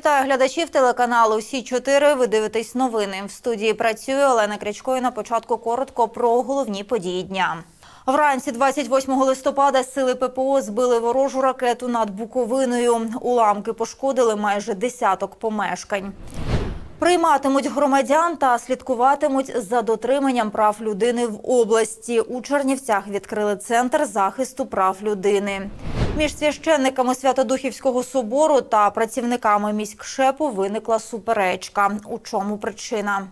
Вітаю глядачів телеканалу Сі 4 Ви дивитесь новини. В студії працює Олена Крячко. І на початку коротко про головні події дня. Вранці 28 листопада сили ППО збили ворожу ракету над Буковиною. Уламки пошкодили майже десяток помешкань. Прийматимуть громадян та слідкуватимуть за дотриманням прав людини в області. У Чернівцях відкрили центр захисту прав людини. Між священниками Святодухівського собору та працівниками міськшепу виникла суперечка. У чому причина?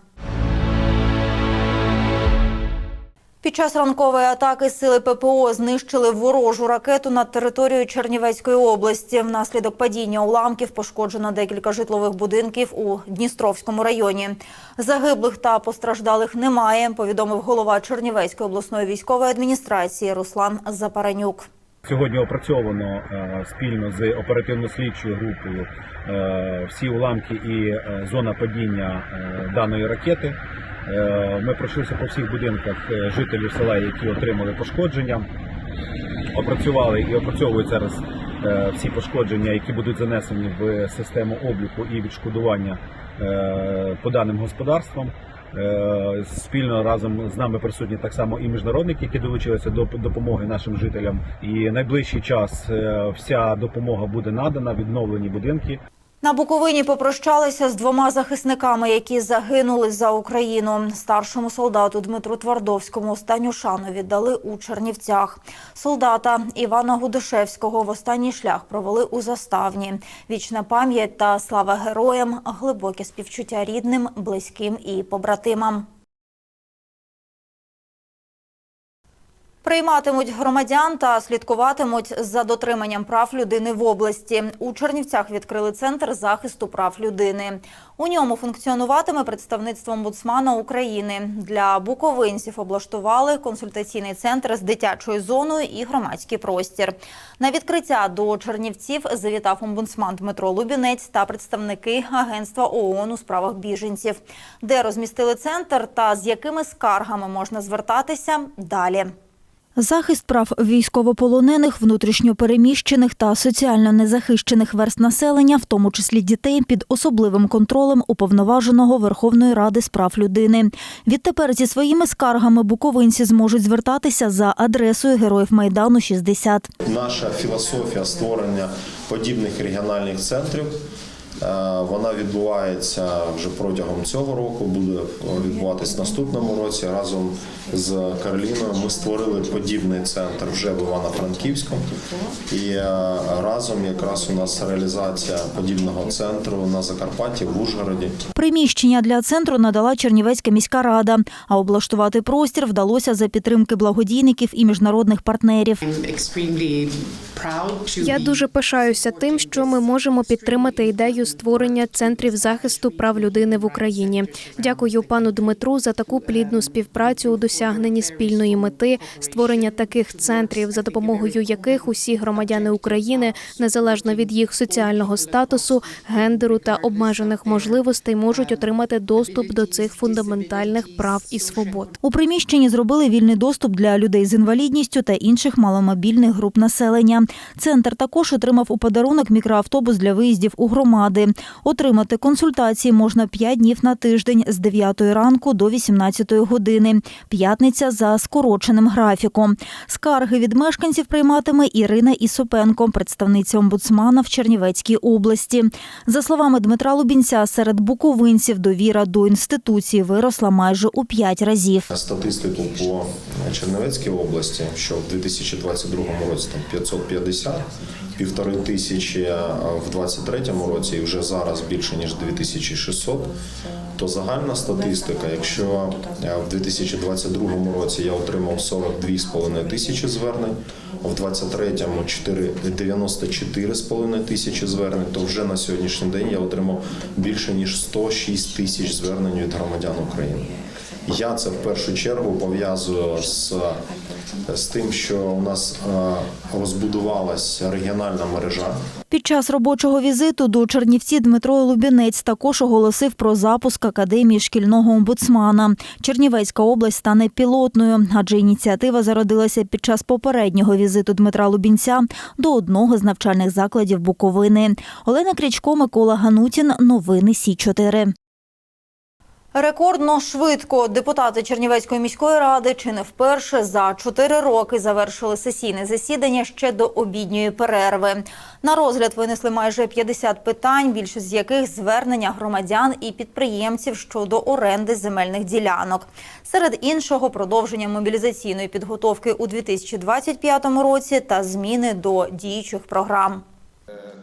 Під час ранкової атаки сили ППО знищили ворожу ракету над територією Чернівецької області. Внаслідок падіння уламків пошкоджено декілька житлових будинків у Дністровському районі. Загиблих та постраждалих немає, повідомив голова Чернівецької обласної військової адміністрації Руслан Запаранюк. Сьогодні опрацьовано е, спільно з оперативно-слідчою групою е, всі уламки і е, зона падіння даної ракети. Е, Ми пройшлися по всіх будинках е, жителів села, які отримали пошкодження. Опрацювали і опрацьовують зараз е, всі пошкодження, які будуть занесені в систему обліку і відшкодування по даним господарствам. Спільно разом з нами присутні так само і міжнародники, які долучилися до допомоги нашим жителям. І найближчий час вся допомога буде надана, відновлені будинки. На Буковині попрощалися з двома захисниками, які загинули за Україну. Старшому солдату Дмитру Твардовському останню шану віддали у Чернівцях. Солдата Івана Гудишевського в останній шлях провели у заставні. Вічна пам'ять та слава героям, глибоке співчуття рідним, близьким і побратимам. Прийматимуть громадян та слідкуватимуть за дотриманням прав людини в області. У Чернівцях відкрили центр захисту прав людини. У ньому функціонуватиме представництво омбудсмана України. Для буковинців облаштували консультаційний центр з дитячою зоною і громадський простір. На відкриття до Чернівців завітав омбудсман Дмитро Лубінець та представники агентства ООН у справах біженців, де розмістили центр та з якими скаргами можна звертатися далі. Захист прав військовополонених, внутрішньопереміщених та соціально незахищених верст населення, в тому числі дітей, під особливим контролем уповноваженого Верховної Ради з прав людини. Відтепер зі своїми скаргами буковинці зможуть звертатися за адресою Героїв Майдану 60. Наша філософія створення подібних регіональних центрів. Е, Вона відбувається вже протягом цього року, буде відбуватись в наступному році. Разом з Кароліною ми створили подібний центр вже в Івано-Франківську. І е, разом якраз у нас реалізація подібного центру на Закарпатті в Ужгороді. Приміщення для центру надала Чернівецька міська рада, а облаштувати простір вдалося за підтримки благодійників і міжнародних партнерів. Я дуже пишаюся тим, що ми можемо підтримати ідею створення центрів захисту прав людини в Україні. Дякую пану Дмитру за таку плідну співпрацю у досягненні спільної мети створення таких центрів, за допомогою яких усі громадяни України, незалежно від їх соціального статусу, гендеру та обмежених можливостей, можуть отримати доступ до цих фундаментальних прав і свобод. У приміщенні зробили вільний доступ для людей з інвалідністю та інших маломобільних груп населення. Центр також отримав у подарунок мікроавтобус для виїздів у громади. Отримати консультації можна 5 днів на тиждень з 9 ранку до 18 години. П'ятниця за скороченим графіком. Скарги від мешканців прийматиме Ірина Ісопенко, представниця омбудсмана в Чернівецькій області. За словами Дмитра Лубінця, серед буковинців довіра до інституції виросла майже у 5 разів. статистику по Чернівецькій області, що в 2022 році там 550, півтори тисячі а в 2023 році і вже зараз більше ніж 2600, то загальна статистика, якщо е, в 2022 році я отримав 42,5 тисячі звернень, а в 2023 4 94,5 тисячі звернень, то вже на сьогоднішній день я отримав більше ніж 106 тисяч звернень від громадян України. Я це в першу чергу пов'язую з, з тим, що у нас е, розбудувалась регіональна мережа. Під час робочого візиту до Чернівці Дмитро Лубінець також оголосив про запуск академії шкільного омбудсмана. Чернівецька область стане пілотною, адже ініціатива зародилася під час попереднього візиту Дмитра Лубінця до одного з навчальних закладів Буковини. Олена Крічко, Микола Ганутін. Новини Сі 4 Рекордно швидко депутати Чернівецької міської ради чи не вперше за чотири роки завершили сесійне засідання ще до обідньої перерви. На розгляд винесли майже 50 питань, більшість з яких звернення громадян і підприємців щодо оренди земельних ділянок. Серед іншого, продовження мобілізаційної підготовки у 2025 році та зміни до діючих програм.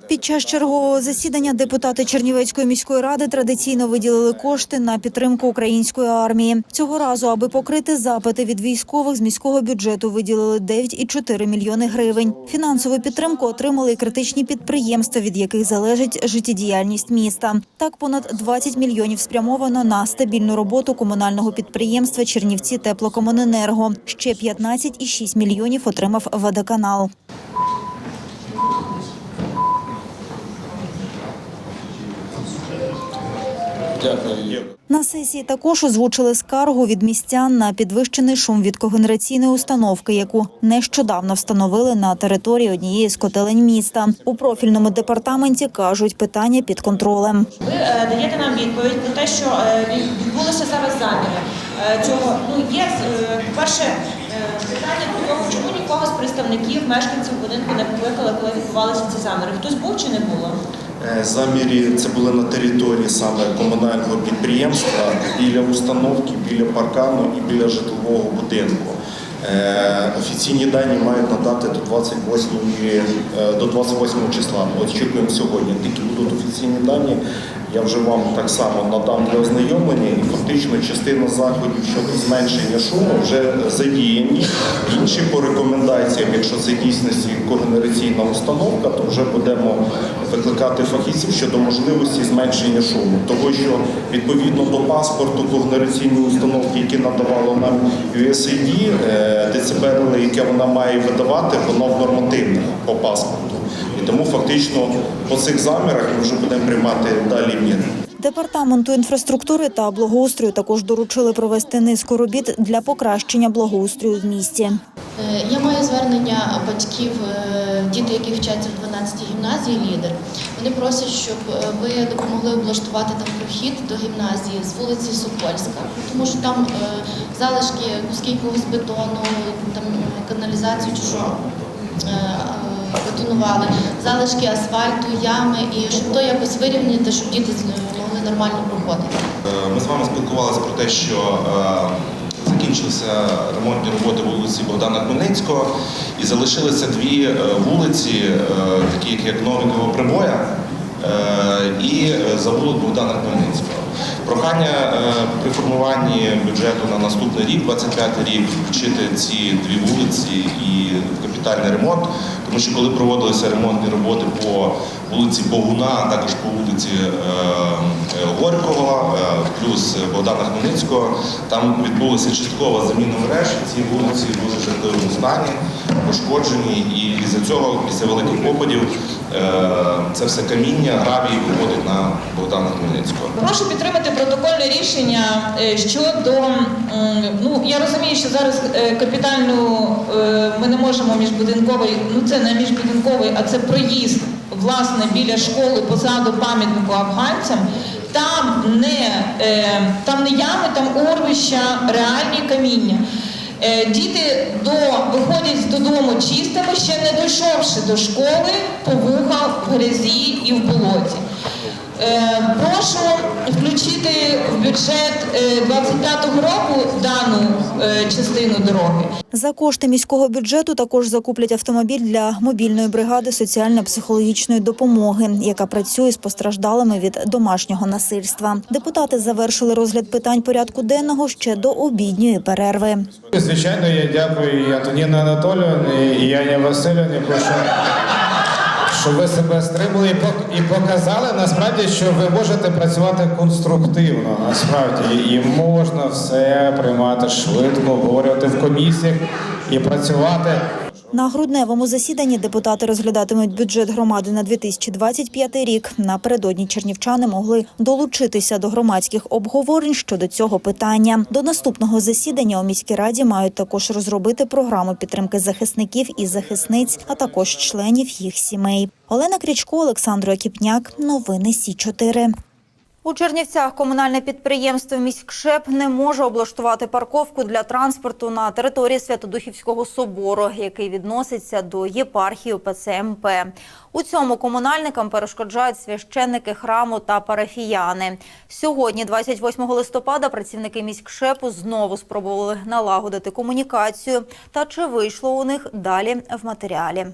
Під час чергового засідання депутати Чернівецької міської ради традиційно виділили кошти на підтримку української армії. Цього разу, аби покрити запити від військових, з міського бюджету виділили 9,4 мільйони гривень. Фінансову підтримку отримали і критичні підприємства, від яких залежить життєдіяльність міста. Так, понад 20 мільйонів спрямовано на стабільну роботу комунального підприємства Чернівці теплокомуненерго. Ще 15,6 мільйонів отримав водоканал. Дякую. На сесії також озвучили скаргу від містян на підвищений шум від когенераційної установки, яку нещодавно встановили на території однієї з котелень міста. У профільному департаменті кажуть, питання під контролем. Ви е, даєте нам відповідь про те, що е, відбулося зараз заміри е, цього. Ну є перше питання до того, чому нікого з представників мешканців будинку не покликали, коли відбувалися ці заміри. Хтось був чи не було? Е, Замірі це були на території саме комунального підприємства біля установки, біля паркану і біля житлового будинку. Е, Офіційні дані мають надати до 28, е, до 28 числа. Очікуємо сьогодні. Тільки будуть офіційні дані. Я вже вам так само надам для ознайомлення, і фактично частина заходів щодо зменшення шуму вже задіяні. Інші по рекомендаціям, якщо це дійсності когенераційна установка, то вже будемо викликати фахівців щодо можливості зменшення шуму. Того, що відповідно до паспорту когенераційної установки, які надавало нам USAID, е, децибели, яке вона має видавати, воно в нормативних по паспорту. Тому фактично по цих замірах ми вже будемо приймати далі міри. Департаменту інфраструктури та благоустрою також доручили провести низку робіт для покращення благоустрою в місті. Е, Я маю звернення батьків, е, діти, які вчаться в 12-й гімназії лідер. Вони просять, щоб е, ви допомогли облаштувати там прохід до гімназії з вулиці Сокольська, тому що там залишки куски якогось бетону, там каналізацію чи що е, залишки асфальту, ями, і щоб то якось вирівняти, щоб діти могли нормально проходити. Е, Ми з вами спілкувалися про те, що е, закінчилися ремонтні роботи вулиці Богдана Хмельницького і залишилися дві е, вулиці, такі як- Новикова Прибоя і завулок Богдана Хмельницького. Прохання е, при формуванні бюджету на наступний рік, 25 рік, включити ці дві вулиці і капітальний ремонт, тому що коли проводилися ремонтні роботи по вулиці Богуна, а також по вулиці е, е, Горького, е, плюс Богдана Хмельницького, там відбулася часткова заміна мереж. Ці вулиці були в жахливому стані, пошкоджені, і із-за цього після великих опадів е, це все каміння, гравій виходить на Богдана Хмельницького. Прошу підтримати протокольне рішення щодо ну я розумію, що зараз капітальну ми не можемо міжбудинковий, ну це не міжбудинковий, а це проїзд власне біля школи позаду пам'ятнику афганцям. Там не е, там не ями, там орвища, реальні каміння. Е, Діти до виходять додому чистими, ще не дійшовши до школи, по вуха в грязі і в болоті. Е, Прошу включити в бюджет е, 25-го року дану е, частину дороги. За кошти міського бюджету також закуплять автомобіль для мобільної бригади соціально-психологічної допомоги, яка працює з постраждалими від домашнього насильства. Депутати завершили розгляд питань порядку денного ще до обідньої перерви. Звичайно, я дякую і Антоніні Анатоліївні, і Яні Васильівні, про що, щоб ви себе стримали і показали насправді, що ви можете працювати конструктивно. Насправді і можна все приймати швидко, обговорювати в комісіях і працювати. На грудневому засіданні депутати розглядатимуть бюджет громади на 2025 рік. Напередодні чернівчани могли долучитися до громадських обговорень щодо цього питання. До наступного засідання у міській раді мають також розробити програму підтримки захисників і захисниць, а також членів їх сімей. Олена Крічко, Олександр Окіпняк. Новини Сі 4 у Чернівцях комунальне підприємство «Міськшеп» не може облаштувати парковку для транспорту на території Святодухівського собору, який відноситься до єпархії УПЦ МП. У цьому комунальникам перешкоджають священники храму та парафіяни. Сьогодні, 28 листопада, працівники «Міськшепу» знову спробували налагодити комунікацію. Та чи вийшло у них далі в матеріалі?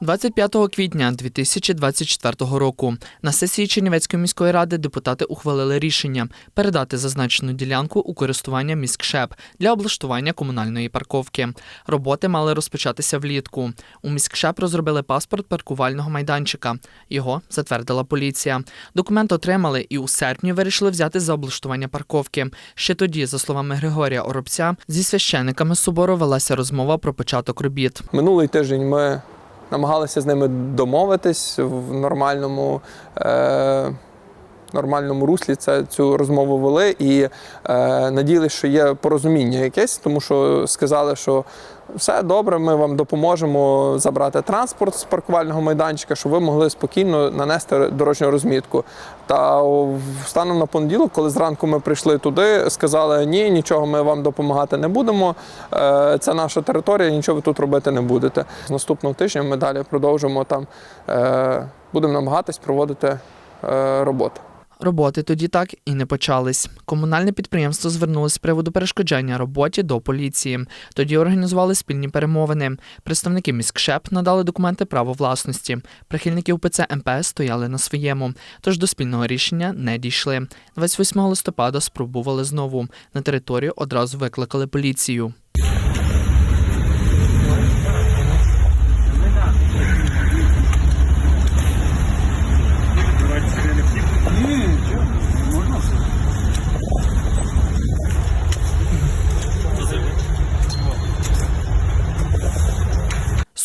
25 квітня 2024 року на сесії Чернівецької міської ради депутати ухвалили рішення передати зазначену ділянку у користування міськшеп для облаштування комунальної парковки. Роботи мали розпочатися влітку. У міськшеп розробили паспорт паркувального майданчика. Його затвердила поліція. Документ отримали і у серпні вирішили взяти за облаштування парковки. Ще тоді, за словами Григорія Оробця, зі священниками собору велася розмова про початок робіт. Минулий тиждень ми намагалися з ними домовитись в нормальному. Е- Нормальному руслі це цю розмову вели і е, надіялися, що є порозуміння якесь, тому що сказали, що все добре, ми вам допоможемо забрати транспорт з паркувального майданчика, щоб ви могли спокійно нанести дорожню розмітку. Та станом на понеділок, коли зранку ми прийшли туди, сказали, ні, нічого ми вам допомагати не будемо. Е, це наша територія, нічого ви тут робити не будете. З наступного тижня ми далі продовжимо там, е, будемо намагатись проводити е, роботу. Роботи тоді так і не почались. Комунальне підприємство звернулося з приводу перешкоджання роботі до поліції. Тоді організували спільні перемовини. Представники міськшеп надали документи право власності. Прихильники УПЦ МП стояли на своєму, тож до спільного рішення не дійшли. 28 листопада спробували знову. На територію одразу викликали поліцію.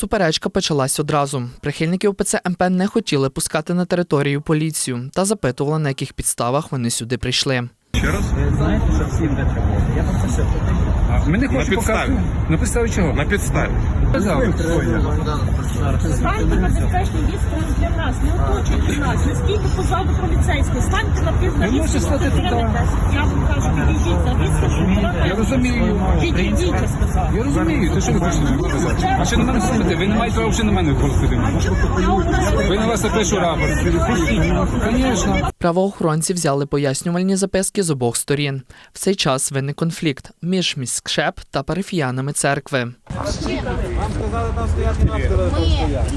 Суперечка почалась одразу. Прихильники УПЦ МП не хотіли пускати на територію поліцію та запитували, на яких підставах вони сюди прийшли. Ми не хочемо показати. На підставі чого? На підставі. Станьте на безпечний відстань для нас, не оточуйте нас, не стійте позаду поліцейського, станьте на пів на Ви можете відстань. стати туди. Я вам кажу, підійдіть за відстань. Я розумію. Підійдіть, я сказав. Я розумію, то що ви хочете? А що на мене сумите? Ви не маєте права взагалі на мене виходити. Ви на вас напишу рапорт. Звісно. Правоохоронці взяли пояснювальні записки з обох сторін. В цей час виник конфлікт між міськшеп та парафіянами церкви. Ми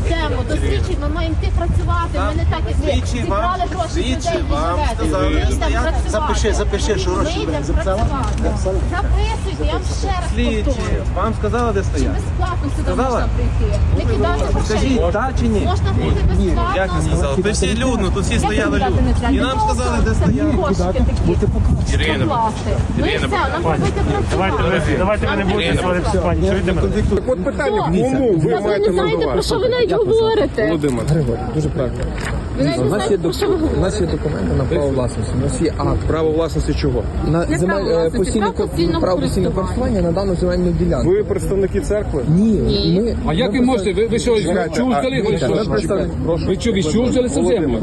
йдемо до слідчих, ми маємо йти працювати. Ми не так як ви зібрали гроші з людей і живете. Ми йдемо працювати. Запиши, запиши, що гроші Ми йдемо працювати. Записуйте, я вам ще раз повторюю. Вам сказали, де Чи стояти? безплатно сюди Сказала? можна прийти? Не кидайте грошей. так чи ні? Можна прийти безплатно. Як не сказали? Тут всі людно, тут всі стояли кидати треба? І нам Ну, сказали, де це стояти. кошики такі. Ірина, Покласти. Ну і все, нам треба йти працювати. давайте ви не будете сваритися, пані. От питання, кому ви Та ви маєте не знаєте, про що ви навіть говорите. Володимир. Дуже правильно. Ви навіть не знаєте, про що ви У нас є документи на право власності. У нас є акт Право власності чого? на земель е, власності, постійне право постійного право постійного користування. користування на дану земельну ділянку. Ви представники церкви? Ні, Ні. ми А як ви можете? Ви, ви що, чуждали? Ви а- що? Ми представ- Ви що, відчуждали цю землю?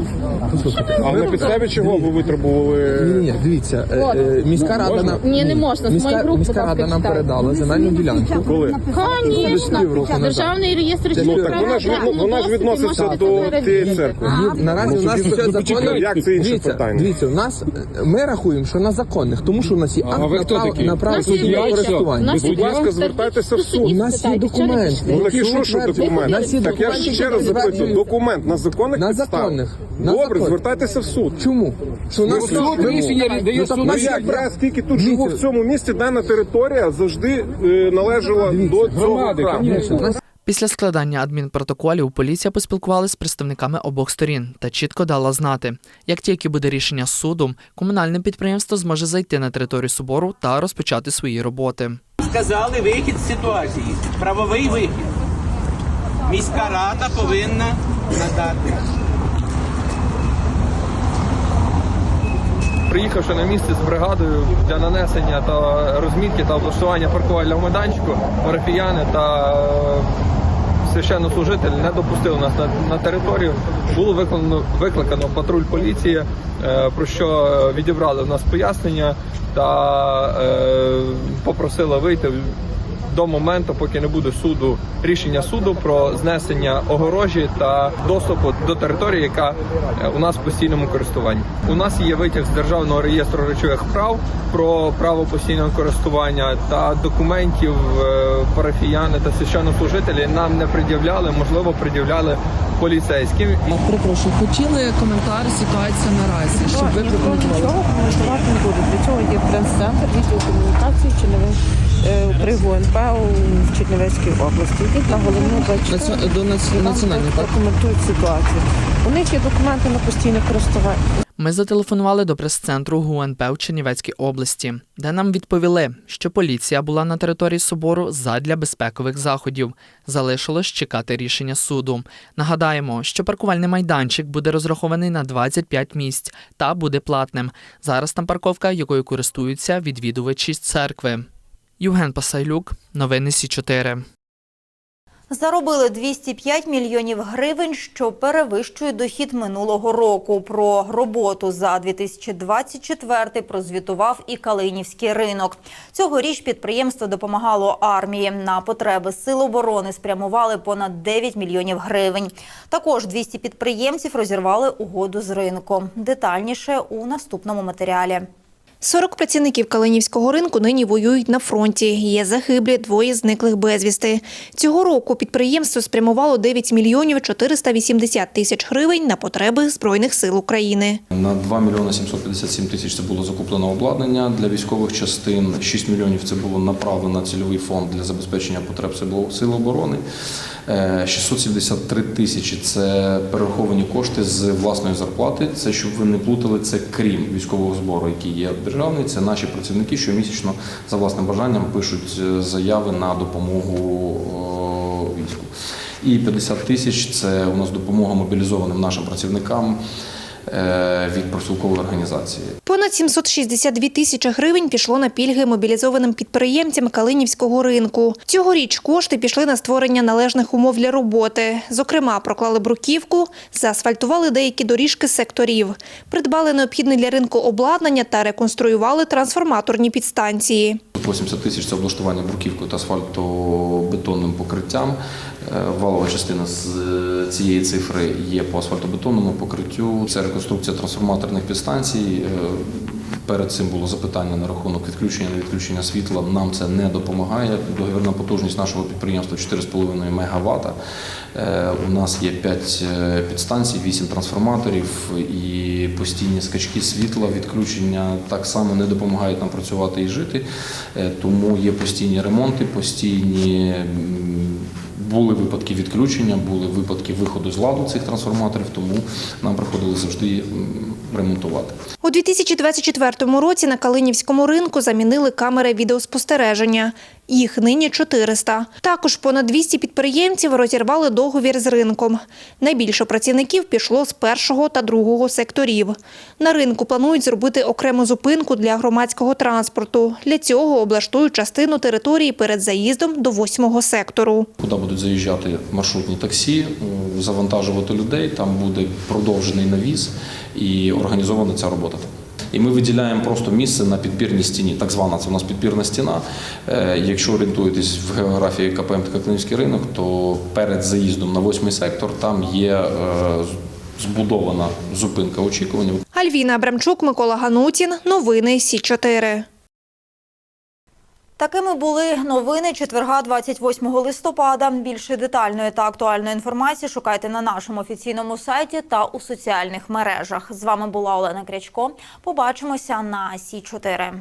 А на підставі чого ви Ні, витребували? ні, дивіться, е, е, міська рада нам Ні, не можна, з моєї міська, рада нам передала земельну ділянку. Коли? Звісно, державний реєстр Ну так вона ж відно- вона ж відноситься до тієї церкви. Наразі у нас все законно. як це інше Дивіться, питання? Дивіться, у нас ми рахуємо, що на законних, тому що у нас є А акт ви на хто право такі? на право Нас є вища. користування. Нас Будь ласка, звертайтеся в суд. У нас є документ. Ну так і що, що утверджує- документ? Нас є Так я ж ще раз який запитую, підтверджує- документ на законних На підставах? законних. На Добре, законних. звертайтеся в суд. Чому? Що у нас Ну, суд рішення дає Ну, суд. Ну як, я скільки тут живу в цьому місті, дана територія завжди е, належала до цього Громади, храму. Після складання адмінпротоколів поліція поспілкувалася з представниками обох сторін та чітко дала знати, як тільки буде рішення суду, комунальне підприємство зможе зайти на територію собору та розпочати свої роботи. Сказали вихід з ситуації, правовий вихід. Міська рада повинна надати. Приїхавши на місце з бригадою для нанесення та розмітки та облаштування паркувального майданчику, парафіяни та е, священнослужитель не допустили нас на, на територію. Було викликано, викликано патруль поліції, е, про що відібрали в нас пояснення та е, попросили вийти до моменту, поки не буде суду рішення суду про знесення огорожі та доступу до території, яка е, у нас в постійному користуванні. У нас є витяг з державного реєстру речових прав про право постійного користування та документів е, парафіяни та священнослужителі нам не пред'являли, можливо, пред'являли поліцейським. Перепрошую, хотіли коментар ситуації наразі, щоб ви прокоментували. Нічого коментувати не буду. Для цього є прес-центр відділ комунікації Чернівець е, при ГУНП у Чернівецькій області. Йдіть на головну. Наці- До наці- національної парку. Прокоментують ситуацію. У них є документи на постійне користування. Ми зателефонували до прес-центру ГУНП у Чернівецькій області, де нам відповіли, що поліція була на території собору задля безпекових заходів. Залишилось чекати рішення суду. Нагадаємо, що паркувальний майданчик буде розрахований на 25 місць та буде платним. Зараз там парковка, якою користуються відвідувачі церкви. Євген Пасайлюк, новини Сі 4 Заробили 205 мільйонів гривень, що перевищує дохід минулого року. Про роботу за 2024 прозвітував і Калинівський ринок. Цьогоріч підприємство допомагало армії. На потреби сил оборони спрямували понад 9 мільйонів гривень. Також 200 підприємців розірвали угоду з ринком. Детальніше у наступному матеріалі. 40 працівників Калинівського ринку нині воюють на фронті. Є загиблі, двоє зниклих безвісти. Цього року підприємство спрямувало 9 мільйонів 480 тисяч гривень на потреби Збройних сил України. На 2 мільйони 757 тисяч це було закуплено обладнання для військових частин. 6 мільйонів це було направлено на цільовий фонд для забезпечення потреб Сил- оборони. Е, 673 тисячі це перераховані кошти з власної зарплати. Це щоб ви не плутали, це крім військового збору, який є державний. Це наші працівники щомісячно за власним бажанням пишуть е, заяви на допомогу е, війську. І 50 тисяч це у нас допомога мобілізованим нашим працівникам е, від профспілкової організації. Понад 762 тисячі гривень пішло на пільги мобілізованим підприємцям Калинівського ринку. Цьогоріч кошти пішли на створення належних умов для роботи. Зокрема, проклали бруківку, заасфальтували деякі доріжки секторів, придбали необхідне для ринку обладнання та реконструювали трансформаторні підстанції. 80 тисяч це облаштування бруківкою та асфальтобетонним покриттям. Е, Валова частина з е, цієї цифри є по асфальтобетонному покриттю. Це реконструкція трансформаторних підстанцій. Е, Перед цим було запитання на рахунок відключення не відключення світла. Нам це не допомагає. Договірна потужність нашого підприємства 4,5 МВт. Е, У нас є 5 підстанцій, 8 трансформаторів і постійні скачки світла, відключення так само не допомагають нам працювати і жити. Е, Тому є постійні ремонти, постійні. Були випадки відключення, були випадки виходу з ладу цих трансформаторів, тому нам приходилось завжди ремонтувати. У 2024 році на Калинівському ринку замінили камери відеоспостереження. Їх нині 400. Також понад 200 підприємців розірвали договір з ринком. Найбільше працівників пішло з першого та другого секторів. На ринку планують зробити окрему зупинку для громадського транспорту. Для цього облаштують частину території перед заїздом до восьмого сектору. Куди будуть заїжджати маршрутні таксі, завантажувати людей, там буде продовжений навіс і організована ця робота. І ми виділяємо просто місце на підпірній стіні. Так звана це у нас підпірна стіна. Е, Якщо орієнтуєтесь в географії КПМ та Клинівський ринок, то перед заїздом на восьмий сектор там є е, збудована зупинка очікування. Альвіна Абрамчук, Микола Ганутін. Новини Сі 4 Такими були новини четверга 28 листопада. Більше детальної та актуальної інформації шукайте на нашому офіційному сайті та у соціальних мережах. З вами була Олена Крячко. Побачимося на Сі 4